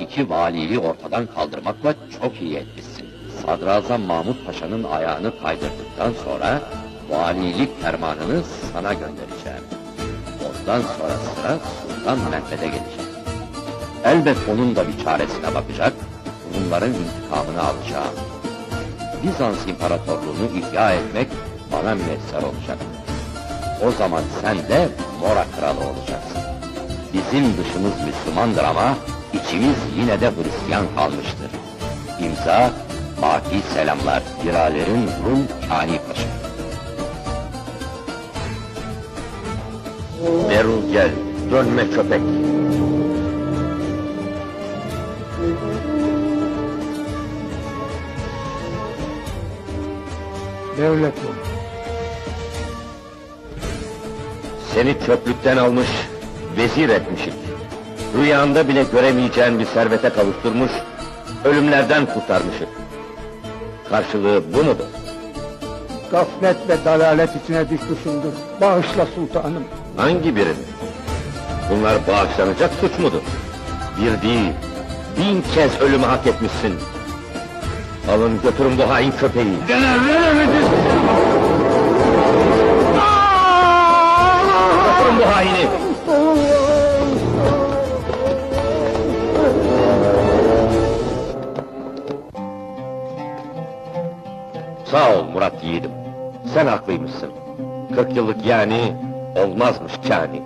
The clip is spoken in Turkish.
İki valiliği ortadan kaldırmakla çok iyi etmişsin. Sadrazam Mahmut Paşa'nın ayağını kaydırdıktan sonra valilik fermanını sana göndereceğim. Ondan sonra sıra Sultan Mehmet'e gelecek. Elbet onun da bir çaresine bakacak, bunların intikamını alacağım. Bizans İmparatorluğunu ihya etmek bana müyesser olacak. O zaman sen de Mora kralı olacaksın. Bizim dışımız Müslümandır ama içimiz yine de Hristiyan kalmıştır. İmza, Baki Selamlar, Giralerin Rum Kani Paşa. Merul gel, dönme köpek. Devlet bu. Seni çöplükten almış, vezir etmişik. Rüyanda bile göremeyeceğin bir servete kavuşturmuş, ölümlerden kurtarmışık. Karşılığı bu mudur? Gaflet ve dalalet içine düşmüşümdür. Bağışla sultanım. Hangi birini? Bunlar bağışlanacak suç mudur? Bir değil, bin kez ölümü hak etmişsin. Alın götürün bu hain köpeği. Götürün bu Sağ ol Murat yiğidim. Sen haklıymışsın. Kırk yıllık yani olmazmış kâni.